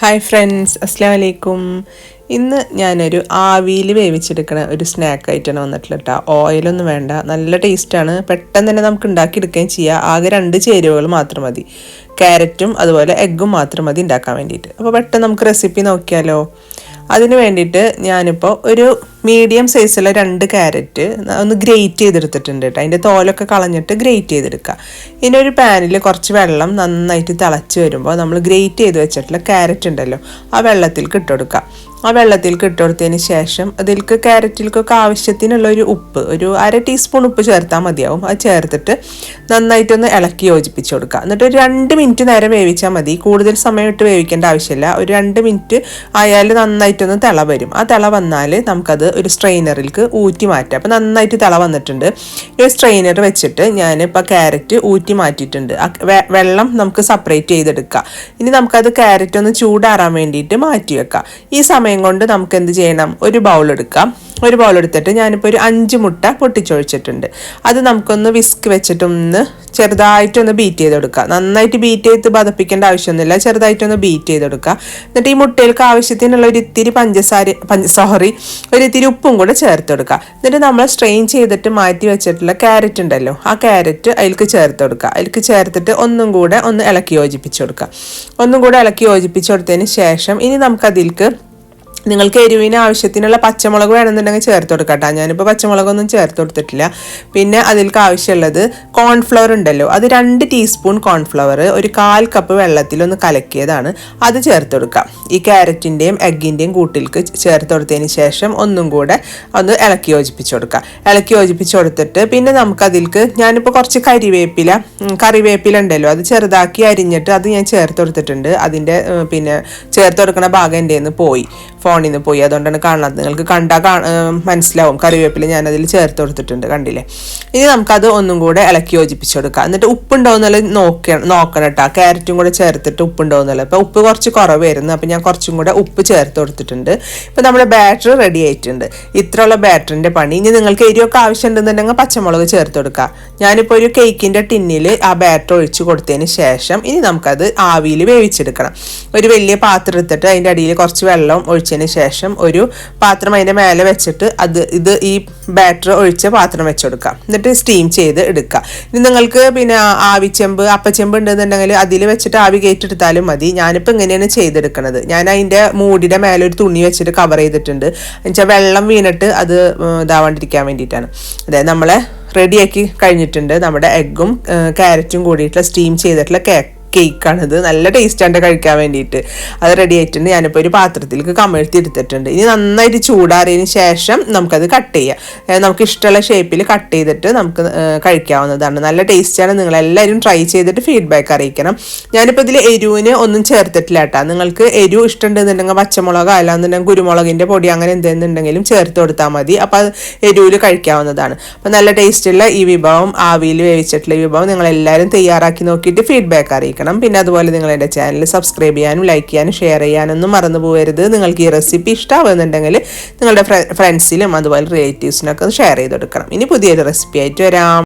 Hi friends അസ്സാം വലൈക്കും ഇന്ന് ഞാനൊരു ആവിയിൽ വേവിച്ചെടുക്കണ ഒരു സ്നാക്ക് ആയിട്ടാണ് വന്നിട്ടുള്ളത് കേട്ടോ ഓയിലൊന്നും വേണ്ട നല്ല ടേസ്റ്റാണ് പെട്ടെന്ന് തന്നെ നമുക്ക് ഉണ്ടാക്കിയെടുക്കുകയും ചെയ്യാം. ആകെ രണ്ട് ചേരുവകൾ മാത്രം മതി. ക്യാരറ്റും അതുപോലെ എഗ്ഗും മാത്രം മതി ഉണ്ടാക്കാൻ വേണ്ടിയിട്ട്. അപ്പോൾ പെട്ടെന്ന് നമുക്ക് റെസിപ്പി നോക്കിയാലോ? അതിന് വേണ്ടിയിട്ട് ഞാനിപ്പോൾ ഒരു മീഡിയം സൈസുള്ള രണ്ട് ക്യാരറ്റ് ഒന്ന് ഗ്രേറ്റ് ചെയ്തെടുത്തിട്ടുണ്ട് കേട്ടോ. അതിന്റെ തോലൊക്കെ കളഞ്ഞിട്ട് ഗ്രേറ്റ് ചെയ്തെടുക്കുക. ഇനി ഒരു പാനിൽ കുറച്ച് വെള്ളം നന്നായിട്ട് തിളച്ച് വരുമ്പോൾ നമ്മൾ ഗ്രേറ്റ് ചെയ്ത് വെച്ചിട്ടുള്ള ക്യാരറ്റ് ഉണ്ടല്ലോ ആ വെള്ളത്തിൽ ഇട്ടുകൊടുക്കുക ആ വെള്ളത്തിൽ ഇട്ടുകൊടുത്തതിന് ശേഷം അതിൽക്ക് ക്യാരറ്റിൽക്കൊക്കെ ആവശ്യത്തിനുള്ള ഒരു ഉപ്പ് ഒരു അര ടീസ്പൂൺ ഉപ്പ് ചേർത്താൽ മതിയാവും. അത് ചേർത്തിട്ട് നന്നായിട്ടൊന്ന് ഇളക്കി യോജിപ്പിച്ച് കൊടുക്കുക. എന്നിട്ട് ഒരു രണ്ട് മിനിറ്റ് നേരം വേവിച്ചാൽ മതി. കൂടുതൽ സമയം ഇട്ട് വേവിക്കേണ്ട ആവശ്യമില്ല. ഒരു രണ്ട് മിനിറ്റ് ആയാൽ നന്നായിട്ടൊന്ന് തിള വരും. ആ തിള വന്നാൽ നമുക്കത് ഒരു സ്ട്രെയിനറിലേക്ക് ഊറ്റി മാറ്റാം. അപ്പോൾ നന്നായിട്ട് തിള വന്നിട്ടുണ്ട്. ഒരു സ്ട്രെയിനർ വെച്ചിട്ട് ഞാനിപ്പോൾ ക്യാരറ്റ് ഊറ്റി മാറ്റിയിട്ടുണ്ട്. വെള്ളം നമുക്ക് സെപ്പറേറ്റ് ചെയ്തെടുക്കുക ഇനി നമുക്കത് ക്യാരറ്റ് ഒന്ന് ചൂടാറാൻ വേണ്ടിയിട്ട് മാറ്റി വെക്കാം. ഈ സമയം സമയം കൊണ്ട് നമുക്ക് എന്ത് ചെയ്യണം? ഒരു ബൗൾ എടുക്കാം. ഒരു ബൗൾ എടുത്തിട്ട് ഞാനിപ്പോൾ ഒരു അഞ്ച് മുട്ട പൊട്ടിച്ചൊഴിച്ചിട്ടുണ്ട്. അത് നമുക്കൊന്ന് വിസ്ക് വെച്ചിട്ടൊന്ന് ചെറുതായിട്ടൊന്ന് ബീറ്റ് ചെയ്തെടുക്കുക നന്നായിട്ട് ബീറ്റ് ചെയ്ത് പതപ്പിക്കേണ്ട ആവശ്യമൊന്നുമില്ല. ചെറുതായിട്ടൊന്ന് ബീറ്റ് ചെയ്തെടുക്കുക എന്നിട്ട് ഈ മുട്ടയിലേക്ക് ആവശ്യത്തിനുള്ള ഒരു ഇത്തിരി പഞ്ചസാര പഞ്ച സോറി ഒരു ഇത്തിരി ഉപ്പും കൂടെ ചേർത്ത് കൊടുക്കുക എന്നിട്ട് നമ്മൾ സ്ട്രെയിൻ ചെയ്തിട്ട് മാറ്റി വെച്ചിട്ടുള്ള ക്യാരറ്റ് ഉണ്ടല്ലോ ആ ക്യാരറ്റ് അതിൽക്ക് ചേർത്ത് കൊടുക്കുക അതിലേക്ക് ചേർത്തിട്ട് ഒന്നും കൂടെ ഒന്ന് ഇളക്കി യോജിപ്പിച്ചു കൊടുക്കുക ഒന്നും കൂടെ ഇളക്കി യോജിപ്പിച്ചു കൊടുത്തതിന് ശേഷം ഇനി നമുക്കതിലേക്ക് നിങ്ങൾക്ക് എരിവിന് ആവശ്യത്തിനുള്ള പച്ചമുളക് വേണമെന്നുണ്ടെങ്കിൽ ചേർത്ത് കൊടുക്കട്ടെ ഞാനിപ്പോൾ പച്ചമുളകൊന്നും ചേർത്ത് കൊടുത്തിട്ടില്ല. പിന്നെ അതിൽക്ക് ആവശ്യമുള്ളത് കോൺഫ്ലവർ ഉണ്ടല്ലോ. അത് രണ്ട് ടീസ്പൂൺ കോൺഫ്ലവർ ഒരു കാൽ കപ്പ് വെള്ളത്തിലൊന്ന് കലക്കിയതാണ്. അത് ചേർത്ത് കൊടുക്കാം. ഈ ക്യാരറ്റിന്റെയും എഗ്ഗിന്റെയും കൂട്ടിൽക്ക് ചേർത്ത് കൊടുത്തതിന് ശേഷം ഒന്നും കൂടെ ഒന്ന് ഇളക്കി യോജിപ്പിച്ച് കൊടുക്കുക ഇളക്കി യോജിപ്പിച്ച് കൊടുത്തിട്ട് പിന്നെ നമുക്കതിൽക്ക് ഞാനിപ്പോൾ കുറച്ച് കറിവേപ്പില കറിവേപ്പില ഉണ്ടല്ലോ. അത് ചെറുതാക്കി അരിഞ്ഞിട്ട് അത് ഞാൻ ചേർത്ത് കൊടുത്തിട്ടുണ്ട്. അതിന്റെ പിന്നെ ചേർത്ത് കൊടുക്കുന്ന ഭാഗം എന്റെ പോയി. ഫോണിൽ നിന്ന് പോയി. അതുകൊണ്ടാണ് കാണാത്തത്. നിങ്ങൾക്ക് കണ്ടാൽ മനസ്സിലാവും. കറിവേപ്പില ഞാൻ അതിൽ ചേർത്ത് കൊടുത്തിട്ടുണ്ട്. കണ്ടില്ലേ? ഇനി നമുക്കത് ഒന്നും കൂടെ ഇളക്കി യോജിപ്പിച്ച് കൊടുക്കാം. എന്നിട്ട് ഉപ്പുണ്ടോ എന്നുള്ളത് നോക്കണം നോക്കണം കേട്ടോ. ക്യാരറ്റും കൂടെ ചേർത്തിട്ട് ഉപ്പുണ്ടോ എന്നുള്ളത് അപ്പോൾ ഉപ്പ് കുറച്ച് കുറവായിരുന്നു. അപ്പോൾ ഞാൻ കുറച്ചും കൂടെ ഉപ്പ് ചേർത്ത് കൊടുത്തിട്ടുണ്ട്. ഇപ്പോൾ നമ്മുടെ ബാറ്റർ റെഡി ആയിട്ടുണ്ട്. ഇത്രയുള്ള ബാറ്ററിന്റെ പണി. ഇനി നിങ്ങൾക്ക് എരിയൊക്കെ ആവശ്യമുണ്ടെന്നുണ്ടെങ്കിൽ പച്ചമുളക് ചേർത്ത് കൊടുക്കുക ഞാനിപ്പോൾ ഒരു കേക്കിന്റെ ടിന്നിൽ ആ ബാറ്റർ ഒഴിച്ച് കൊടുത്തതിന് ശേഷം ഇനി നമുക്കത് ആവിയിൽ വേവിച്ചെടുക്കണം. ഒരു വലിയ പാത്രം എടുത്തിട്ട് അതിന്റെ അടിയിൽ കുറച്ച് വെള്ളം ഒഴിച്ചതിന് ശേഷം ഒരു പാത്രം അതിന്റെ മേലെ വെച്ചിട്ട് അത് ഇത് ഈ ബാറ്റർ ഒഴിച്ച് പാത്രം വെച്ച് കൊടുക്കുക എന്നിട്ട് സ്റ്റീം ചെയ്ത് എടുക്കുക. ഇനി നിങ്ങൾക്ക് പിന്നെ ആവിച്ചെമ്പ് അപ്പച്ചെമ്പ് ഉണ്ടെന്നുണ്ടെങ്കിൽ അതിൽ വെച്ചിട്ട് ആവി കയറ്റെടുത്താലും മതി. ഞാനിപ്പോൾ ഇങ്ങനെയാണ് ചെയ്തെടുക്കുന്നത് ഞാൻ അതിന്റെ മൂടിയുടെ മേലെ ഒരു തുണി വെച്ചിട്ട് കവർ ചെയ്തിട്ടുണ്ട്. എന്നുവെച്ചാൽ വെള്ളം വീണിട്ട് അത് ഇതാവാണ്ടിരിക്കാൻ വേണ്ടിയിട്ടാണ്. അതായത് നമ്മളെ റെഡിയാക്കി കഴിഞ്ഞിട്ടുണ്ട്. നമ്മുടെ എഗ്ഗും ക്യാരറ്റും കൂടിയിട്ടുള്ള സ്റ്റീം ചെയ്തിട്ടുള്ള കേക്ക് കേക്കാണിത്. നല്ല ടേസ്റ്റാണ് കഴിക്കാൻ വേണ്ടിയിട്ട്. അത് റെഡി ആയിട്ടുണ്ട്. ഞാനിപ്പോൾ ഒരു പാത്രത്തിലേക്ക് കമഴ്ത്തി എടുത്തിട്ടുണ്ട്. ഇനി നന്നായിട്ട് ചൂടാറിയതിന് ശേഷം നമുക്കത് കട്ട് ചെയ്യാം. നമുക്ക് ഇഷ്ടമുള്ള ഷേപ്പിൽ കട്ട് ചെയ്തിട്ട് നമുക്ക് കഴിക്കാവുന്നതാണ്. നല്ല ടേസ്റ്റാണ് നിങ്ങളെല്ലാവരും ട്രൈ ചെയ്തിട്ട് ഫീഡ്ബാക്ക് അറിയിക്കണം. ഞാനിപ്പോൾ ഇതിൽ എരിവിന് ഒന്നും ചേർത്തിട്ടില്ല കേട്ടോ നിങ്ങൾക്ക് എരിവ് ഇഷ്ടമുണ്ടെന്നുണ്ടെങ്കിൽ പച്ചമുളകോ അല്ലാന്നുണ്ടെങ്കിൽ കുരുമുളകിന്റെ പൊടി അങ്ങനെ എന്തെന്നുണ്ടെങ്കിലും ചേർത്ത് കൊടുത്താൽ മതി. അപ്പോൾ അത് എരിവിൽ കഴിക്കാവുന്നതാണ്. അപ്പോൾ നല്ല ടേസ്റ്റുള്ള ഈ വിഭവം ആവിയിൽ വേവിച്ചിട്ടുള്ള വിഭവം നിങ്ങളെല്ലാവരും തയ്യാറാക്കി നോക്കിയിട്ട് ഫീഡ്ബാക്ക് അറിയിക്കണം. അറിയിക്കണം പിന്നെ അതുപോലെ നിങ്ങൾ എന്റെ ചാനൽ സബ്സ്ക്രൈബ് ചെയ്യാനും ലൈക്ക് ചെയ്യാനും ഷെയർ ചെയ്യാനൊന്നും മറന്നു പോകരുത്. നിങ്ങൾക്ക് ഈ റെസിപ്പി ഇഷ്ടമാവുന്നുണ്ടെങ്കിൽ നിങ്ങളുടെ ഫ്രണ്ട്സിലും അതുപോലെ റിലേറ്റീവ്സിനൊക്കെ ഷെയർ ചെയ്ത് കൊടുക്കണം. ഇനി പുതിയൊരു റെസിപ്പി ആയിട്ട് വരാം.